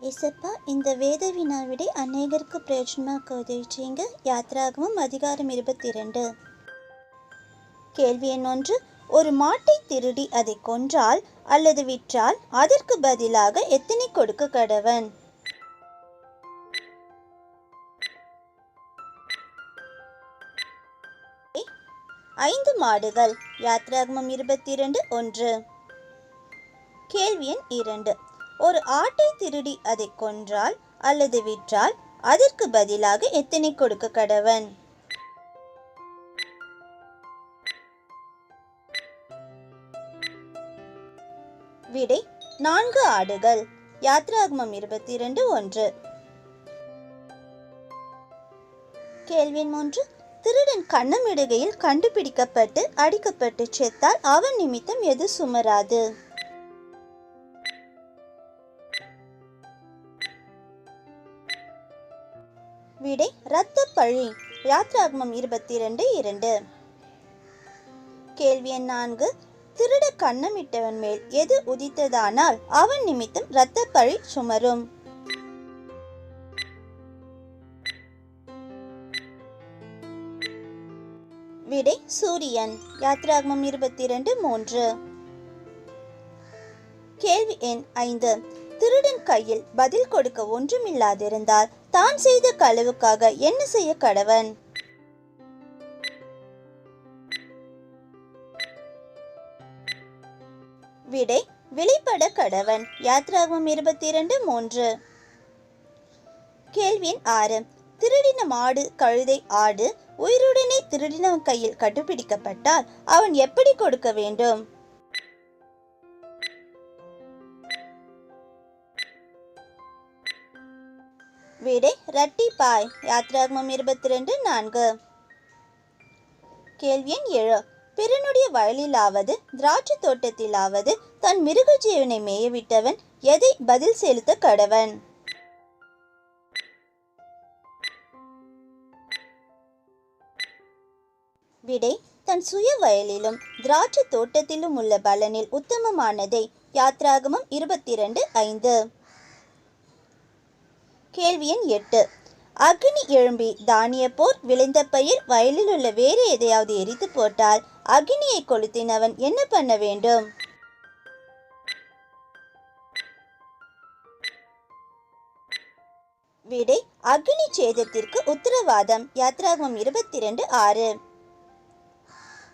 இசப்பா இந்த வேத வினாவிடை அநேகருக்கு பிரயோஜனமாக உதவி செய்யுங்க யாத்ராகமும் அதிகாரம் இருபத்தி இரண்டு கேள்வி எண் ஒன்று. ஒரு மாட்டை திருடி அதை கொன்றால் அல்லது விற்றால் அதற்கு பதிலாக எத்தனை கொடுக்க கடவன்? ஐந்து மாடுகள். யாத்ராகமம் இருபத்தி இரண்டு ஒன்று. கேள்வி எண் இரண்டு. ஒரு ஆட்டை திருடி அதை கொன்றால் அல்லது விற்றால் அதற்கு பதிலாக எத்தனை கொடுக்க கடவன்? விடை நான்கு ஆடுகள். யாத்ராகமம் இருபத்தி இரண்டு ஒன்று. கேள்வி மூன்று. திருடன் கண்ணமிடுகையில் கண்டுபிடிக்கப்பட்டு அடிக்கப்பட்டு செத்தால் அவன் நிமித்தம் எது சுமராது? விடை இரத்த பழி. யாத்ராகமம் இருபத்தி இரண்டு. இரண்டு கேள்வி எண் நான்கு. திருட கண்ணமிட்டவன் மேல் எது உதித்ததானால் அவன் நிமித்தம் இரத்த பழி சுமரும். விடை சூரியன். யாத்ராகமம் இருபத்தி இரண்டு மூன்று. கேள்வி எண் ஐந்து. திருடன் கையில் பதில் கொடுக்க ஒன்றுமில்லாதிருந்தால் தான் செய்த களவுக்காக என்ன செய்ய கடவன்? விடை வெளிப்பட கடவன். யாத்ராகமம் இருபத்தி இரண்டு மூன்று. கேள்வி ஆறு. திருடின மாடு கழுதை ஆடு உயிருடனே திருடினவன் கையில் கண்டுபிடிக்கப்பட்டால் அவன் எப்படி கொடுக்க வேண்டும்? விடை ரட்டிப்பாய் யாத்ராகமம் இருபத்தி ரெண்டு நான்கு. கேள்வி எண் ஏழு. பிறனுடைய வயலிலாவது திராட்சை தோட்டத்திலாவது தன் மிருக ஜீவனை மேயவிட்டவன் எதை பதில் செலுத்த கடவன்? விடை தன் சுய வயலிலும் திராட்சை தோட்டத்திலும் உள்ள பலனில் உத்தமமானதை யாத்ராகமம் இருபத்தி ரெண்டு ஐந்து. கேள்வி எண் எட்டு. அக்னி எழும்பி தானிய போர் விளைந்த பயிர் வயலில் உள்ள வேறு எதையாவது எரித்து போட்டால் அக்னியை கொளுத்தினவன் என்ன பண்ண வேண்டும்? விடை அக்னி சேதத்திற்கு உத்தரவாதம். யாத்ராகம் இருபத்தி இரண்டு ஆறு.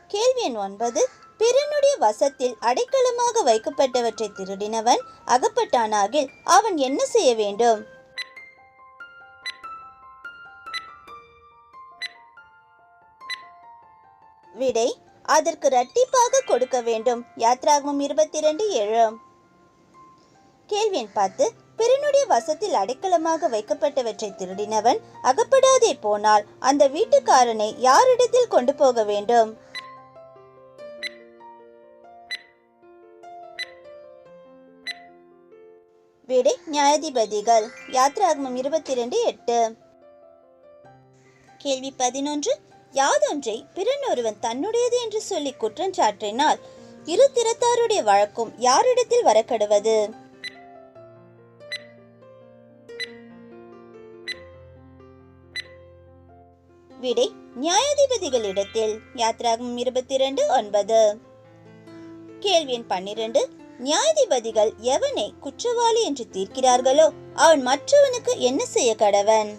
கேள்வி எண் ஒன்பது. பிறனுடைய வசத்தில் அடைக்கலமாக வைக்கப்பட்டவற்றை திருடினவன் அகப்பட்டானாகில் அவன் என்ன செய்ய வேண்டும்? விடை அதற்கு இரட்டிப்பாக கொடுக்க வேண்டும். யாத்ராகமம் இருபத்தி இரண்டு ஏழு. கேள்வி எண் பெருனுடைய பிறனுடைய வசத்தில் அடைக்கலமாக வைக்கப்பட்டவற்றை திருடினவன் அகப்படாதே போனால் அந்த வீட்டுக்காரனை யாரிடத்தில் கொண்டு போக வேண்டும்? விடை நியாயாதிபதிகள் யாத்ராகமம் இருபத்தி இரண்டு எட்டு. கேள்வி பதினொன்று யாதொன்றை பிறன் ஒருவன் தன்னுடையது என்று சொல்லி குற்றஞ்சாற்றினால் இரு திறத்தாருடைய வழக்கும் யாரிடத்தில் வரக்கடுவது? விடை நியாயாதிபதிகளிடத்தில். யாத்ராகம் இருபத்தி இரண்டு ஒன்பது. கேள்வி எண் பன்னிரண்டு. நியாயாதிபதிகள் எவனை குற்றவாளி என்று தீர்க்கிறார்களோ அவன் மற்றவனுக்கு என்ன செய்ய கடவன்?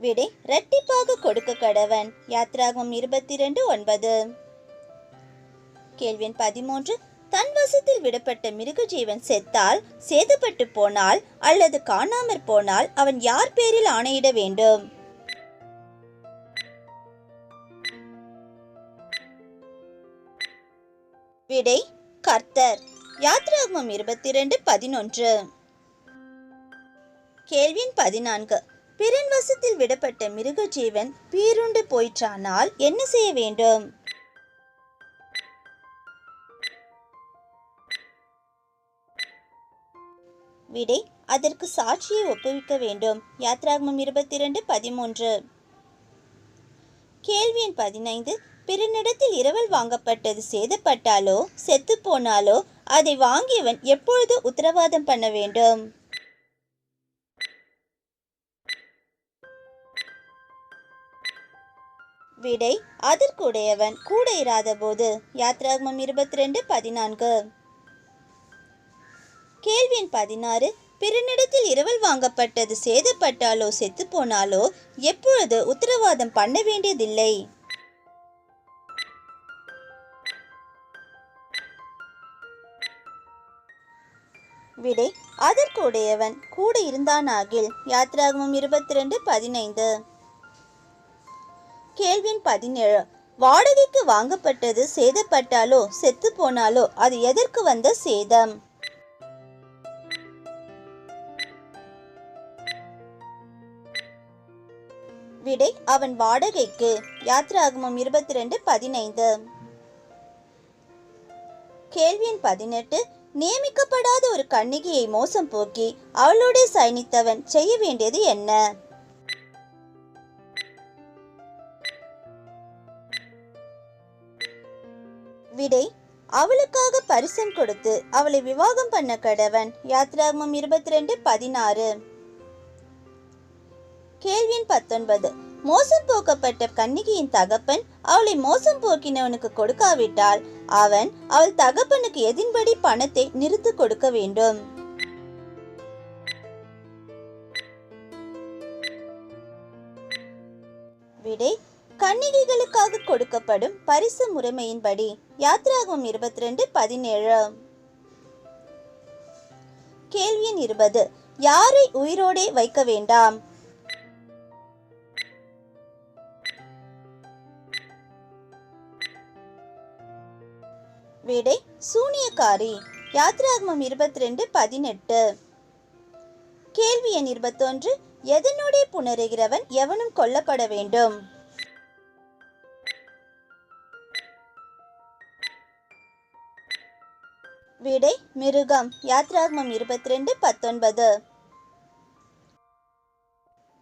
விடை இரட்டிப்பாக கொடுக்க கடவன். யாத்ராகம் இருபத்தி ரெண்டு ஒன்பது. கேள்வி பதிமூன்று தன் வசத்தில் விடப்பட்ட மிருக ஜீவன் செத்தால் சேதப்பட்டு போனால் அல்லது காணாமற் போனால் அவன் யார் பேரில் ஆணையிட வேண்டும்? விடை கர்த்தர். யாத்ராகமம் இருபத்தி ரெண்டு பதினொன்று. கேள்வியின் பதினான்கு பிறன் வசத்தில் விடப்பட்ட மிருக ஜீவன் பீருண்டு போயிற்றானால் என்ன செய்ய வேண்டும்? விடை அதற்கு சாட்சியை ஒப்புவிக்க வேண்டும். யாத்ராகமம் இருபத்தி இரண்டு பதிமூன்று. கேள்வி எண் பதினைந்து. பிறனிடத்தில் இரவல் வாங்கப்பட்டது சேதப்பட்டாலோ செத்து போனாலோ அதை வாங்கியவன் எப்பொழுது உத்தரவாதம் பண்ண வேண்டும்? விடை அதற்குடையவன் கூட இராத போது யாத்ராகமம் இருபத்தி ரெண்டு பதினான்கு. கேள்வி எண் பதினாறு பிறனிடத்தில் இரவல் வாங்கப்பட்டது சேதப்பட்டாலோ செத்து போனாலோ எப்பொழுது உத்தரவாதம் பண்ண வேண்டியதில்லை? விடை அதற்குடையவன் கூட இருந்தானாகில் யாத்ராகமம் இருபத்தி ரெண்டு பதினைந்து. கேள்வியின் பதினேழு. வாடகைக்கு வாங்கப்பட்டது சேதப்பட்டாலோ செத்து போனாலோ அது எதற்கு வந்த சேதம்? விடை அவன் வாடகைக்கு. யாத்ராகமம் இருபத்தி ரெண்டு பதினைந்து. கேள்வியின் பதினெட்டு. நியமிக்கப்படாத ஒரு கன்னிகையை மோசம் போக்கி அவளோடு சயனித்தவன் செய்ய வேண்டியது என்ன? விடை அவளுக்காக பரிசம் கொடுத்து அவளை விவாகம் பண்ண கடவன். யாத்ராகமம் இருபத்தி ரெண்டு பதினாறு. கேள்வியின் பத்தொன்பது. மோசம் போக்கப்பட்ட கன்னிகையின் தகப்பன் அவளை மோசம் போக்கினவனுக்கு கொடுக்காவிட்டால் அவன் அவள் தகப்பனுக்கு எதின்படி பணத்தை நிறுத்து கொடுக்க வேண்டும். விடை கன்னிகைகளுக்காக கொடுக்கப்படும் பரிசு முறைமையின்படி யாத்ராகம் இருபத்தி ரெண்டு பதினேழு. கேள்வி எண் இருபது. யாரை உயிரோடே வைக்க வேண்டாம்? விடை சூனியக்காரி. யாத்ராகமம் இருபத்தி ரெண்டு பதினெட்டு. கேள்வி எண் இருபத்தொன்று. எதனோடே புணருகிறவன் எவனும் கொல்லப்பட வேண்டும்? மிருகம். யாத்ராகமம் இருபத்தி ரெண்டு பத்தொன்பது.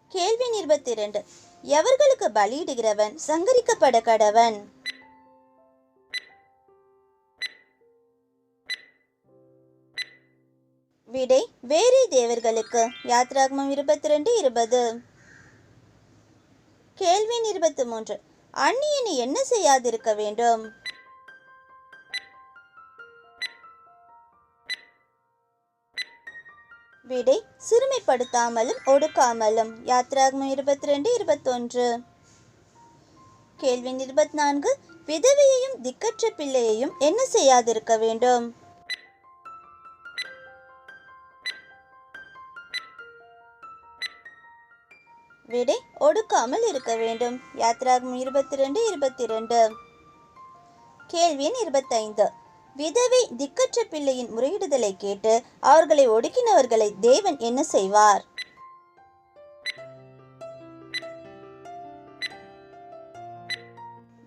கேள்வி இருபத்தி இரண்டு எவர்களுக்கு பலியிடுகிறவன்? சங்கரிக்கப்பட கடவன். விடை வேறே தேவர்களுக்கு. யாத்ராகமம் இருபத்தி ரெண்டு இருபது. கேள்வி இருபத்தி மூன்று. அந்நியனை என்ன செய்யாதிருக்க வேண்டும்? விடை சிறுமைப்படுத்தாமலும் ஒடுக்காமலும். யாத்ராகமம் இருபத்தி ரெண்டு இருபத்தொன்று. கேள்வி இருபத்தி நான்கு விதவையையும் திக்கற்ற பிள்ளையையும் என்ன செய்யாதிருக்க வேண்டும்? விடை ஒடுக்காமல் இருக்க வேண்டும். யாத்ராகமம் இருபத்தி ரெண்டு இருபத்தி ரெண்டு கேள்வி எண் இருபத்தைந்து. விதவை திக்கற்ற பிள்ளையின் முறையிடுதலை கேட்டு அவர்களை ஒடுக்கினவர்களை தேவன் என்ன செய்வார்?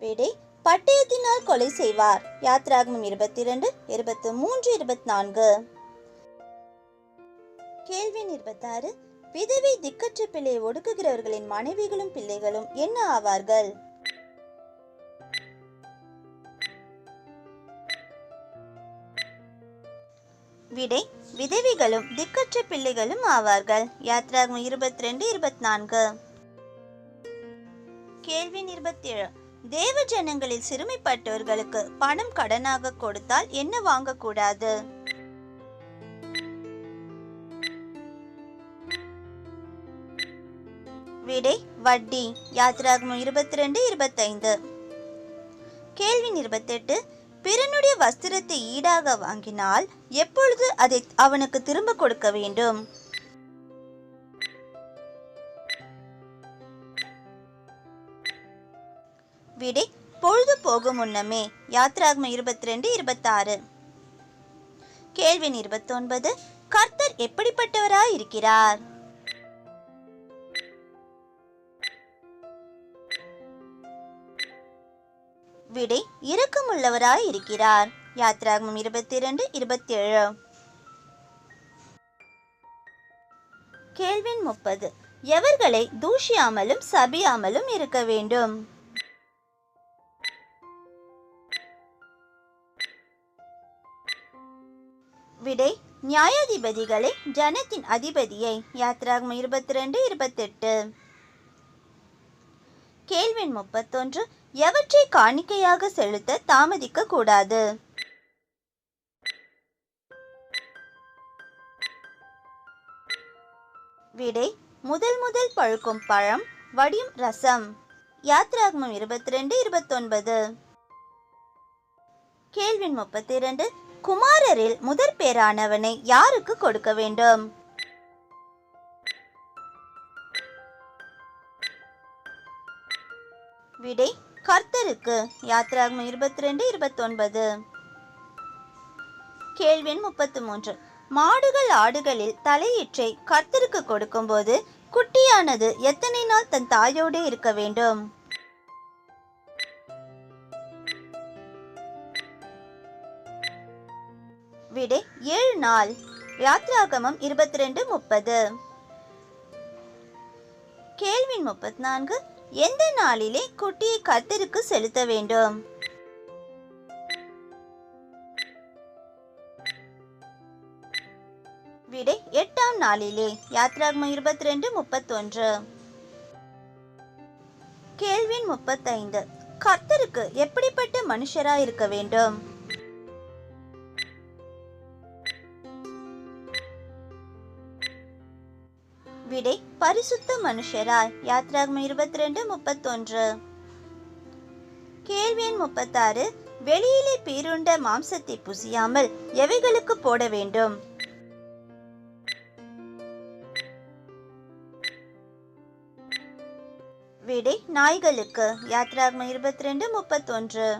விடை பட்டயத்தினால் கொலை செய்வார். யாத்ராகமம் இருபத்தி இரண்டு இருபத்தி மூன்று இருபத்தி நான்கு கேள்வி இருபத்தாறு விதவை திக்கற்ற பிள்ளையை ஒடுக்குகிறவர்களின் மனைவிகளும் பிள்ளைகளும் என்ன ஆவார்கள்? விடை விதவிகளும் திக்கற்ற பிள்ளைகளும் ஆவார்கள். யாத்ராகம் இருபத்தி ரெண்டு இருபத்தி நான்கு கேள்வி இருபத்தேழு. தேவ ஜனங்களில் சிறுமைப்பட்டவர்களுக்கு பணம் கடனாக கொடுத்தால் என்ன வாங்கக்கூடாது? விடை வட்டி. யாத்ராகமம் இருபத்தி ரெண்டு இருபத்தைந்து. கேள்வி இருபத்தெட்டு. பிறனுடைய வஸ்திரத்தை ஈடாக வாங்கினால் எப்பொழுது அதை அவனுக்கு திரும்ப கொடுக்க வேண்டும்? விடை பொழுது போகும் முன்னமே யாத்ராகம இருபத்தி ரெண்டு இருபத்தாறு. கேள்வி இருபத்தொன்பது கர்த்தர் எப்படிப்பட்டவராய் இருக்கிறார் விடை இறக்கமுள்ளவராய் இருக்கிறார். யாத்ராகமம் இருபத்தி இரண்டு இருபத்தி ஏழு கேள்வின் முப்பது. எவர்களை தூஷியாமலும் சபியாமலும் இருக்க வேண்டும்? விடை நியாயாதிபதிகளை ஜனத்தின் அதிபதியை. யாத்ராகமம் இருபத்தி ரெண்டு இருபத்தெட்டு. கேள்வின் முப்பத்தொன்று. எவற்றை காணிக்கையாக செலுத்த தாமதிக்க கூடாது? விடை முதல் முதல் பழுக்கும் பழம் வடியும் ரசம். யாத்ராகமம் இருபத்தி ரெண்டு இருபத்தொன்பது. கேள்வி முப்பத்தி இரண்டு குமாரரில் முதற் பேரானவனை யாருக்கு கொடுக்க வேண்டும்? விடை கர்த்தருக்கு யாத்ராகமம் இருபத்தி ரெண்டு இருபத்தொன்பது. கேள்வி முப்பத்தி மூன்று மாடுகள் ஆடுகளில் தலையீற்றை கர்த்தருக்கு கொடுக்கும்போது குட்டியானது எத்தனை நாள் தன் தாயோடு இருக்க வேண்டும்? விடை ஏழு நாள். யாத்ராகமம் இருபத்தி ரெண்டு முப்பது. கேள்வி முப்பத்தி நான்கு எந்த நாளிலே குட்டியை கர்த்தருக்கு செலுத்த வேண்டும்? விடை எட்டாம் நாளிலே யாத்ராகமம் இருபத்தி ரெண்டு முப்பத்தொன்று. கேள்வி முப்பத்தைந்து கர்த்தருக்கு எப்படிப்பட்ட மனுஷரா இருக்க வேண்டும்? விடை பரிசுத்த மனுஷராய் யாத்ராகமம் இருபத்தி ரெண்டு முப்பத்தொன்று. கேள்வி எண் முப்பத்தாறு. வெளியிலே பீருண்ட மாம்சத்தை புசியாமல் எவைகளுக்கு போட வேண்டும்? விடை நாய்களுக்கு. யாத்ராகமம் இருபத்தி ரெண்டு முப்பத்தொன்று.